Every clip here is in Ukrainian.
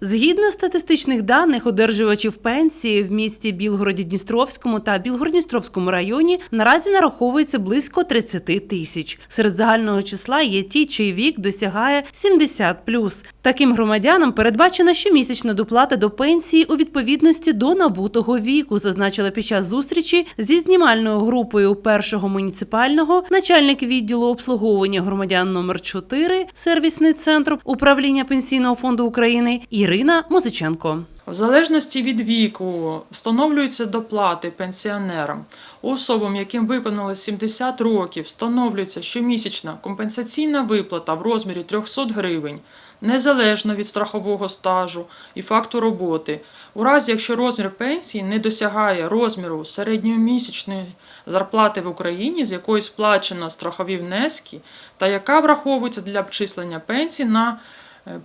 Згідно статистичних даних одержувачів пенсії в місті Білгороді-Дністровському та Білгород-Дністровському районі наразі нараховується близько 30 тисяч. Серед загального числа є ті, чий вік досягає 70+. Таким громадянам передбачена щомісячна доплата до пенсії у відповідності до набутого віку, зазначила під час зустрічі зі знімальною групою першого муніципального начальник відділу обслуговування громадян номер 4 сервісний центр управління пенсійного фонду України Ірина Музиченко. В залежності від віку встановлюються доплати пенсіонерам. Особам, яким виповнилось 70 років, встановлюється щомісячна компенсаційна виплата в розмірі 300 гривень, незалежно від страхового стажу і факту роботи. У разі, якщо розмір пенсії не досягає розміру середньомісячної зарплати в Україні, з якої сплачено страхові внески, та яка враховується для обчислення пенсії на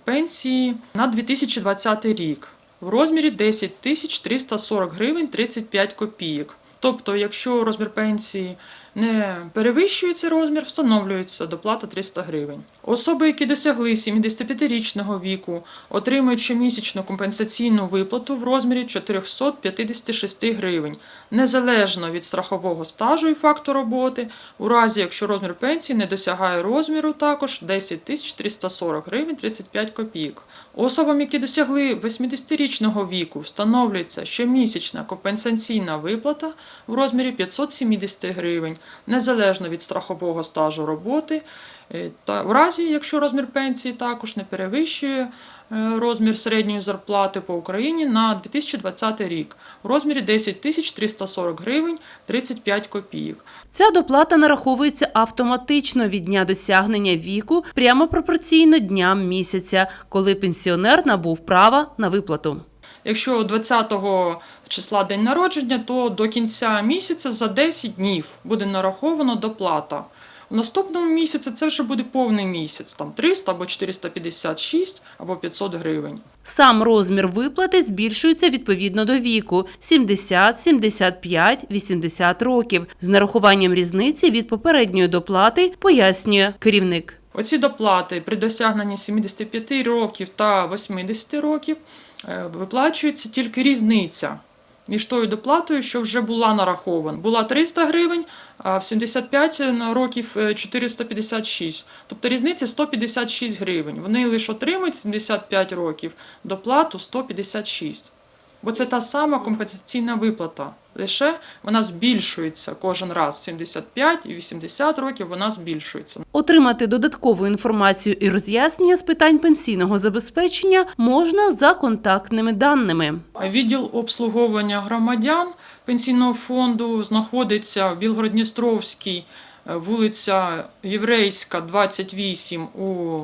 пенсії на 2020 рік в розмірі 10 тисяч 340 гривень 35 копійок. Тобто, якщо розмір пенсії не перевищує цей розмір, встановлюється доплата 300 гривень. Особи, які досягли 75-річного віку, отримують щомісячну компенсаційну виплату в розмірі 456 гривень, незалежно від страхового стажу і факту роботи, у разі якщо розмір пенсії не досягає розміру, також 10 тисяч 340 гривень 35 копійок. Особам, які досягли 80-річного віку, встановлюється щомісячна компенсаційна виплата в розмірі 570 гривень, незалежно від страхового стажу роботи. Е, Та в разі, якщо розмір пенсії також не перевищує е, розмір середньої зарплати по Україні на 2020 рік в розмірі 10 тисяч 340 гривень 35 копійок. Ця доплата нараховується автоматично від дня досягнення віку прямо пропорційно дням місяця, коли пенсіонер набув права на виплату. Якщо 20 числа день народження, то до кінця місяця за 10 днів буде нараховано доплата. У наступному місяці це вже буде повний місяць, там 300 або 456 або 500 гривень. Сам розмір виплати збільшується відповідно до віку 70, 75, 80 років з нарахуванням різниці від попередньої доплати, пояснює керівник. Оці доплати при досягненні 75 років та 80 років е, виплачується тільки різниця між тою доплатою, що вже була нарахована. Була 300 гривень, а в 75 років е, 456. Тобто різниця 156 гривень. Вони лише отримують 75 років доплату 156. Бо це та сама компенсаційна виплата. Лише вона збільшується кожен раз в 75 і 80 років вона збільшується. Отримати додаткову інформацію і роз'яснення з питань пенсійного забезпечення можна за контактними даними. Відділ обслуговування громадян пенсійного фонду знаходиться в Білгород-Дністровській, е, вулиця Єврейська, 28 у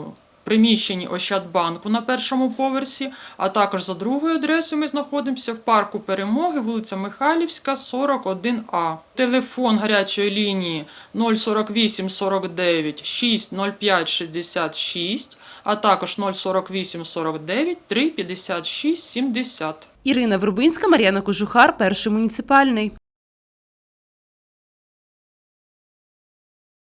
приміщенні Ощадбанку на першому поверсі, а також за другою адресою ми знаходимося в парку Перемоги, вулиця Михайлівська, 41А. Телефон гарячої лінії 048 49 605 66, а також 048 49 356 70. Ірина Вербинська, Мар'яна Кожухар, перший муніципальний.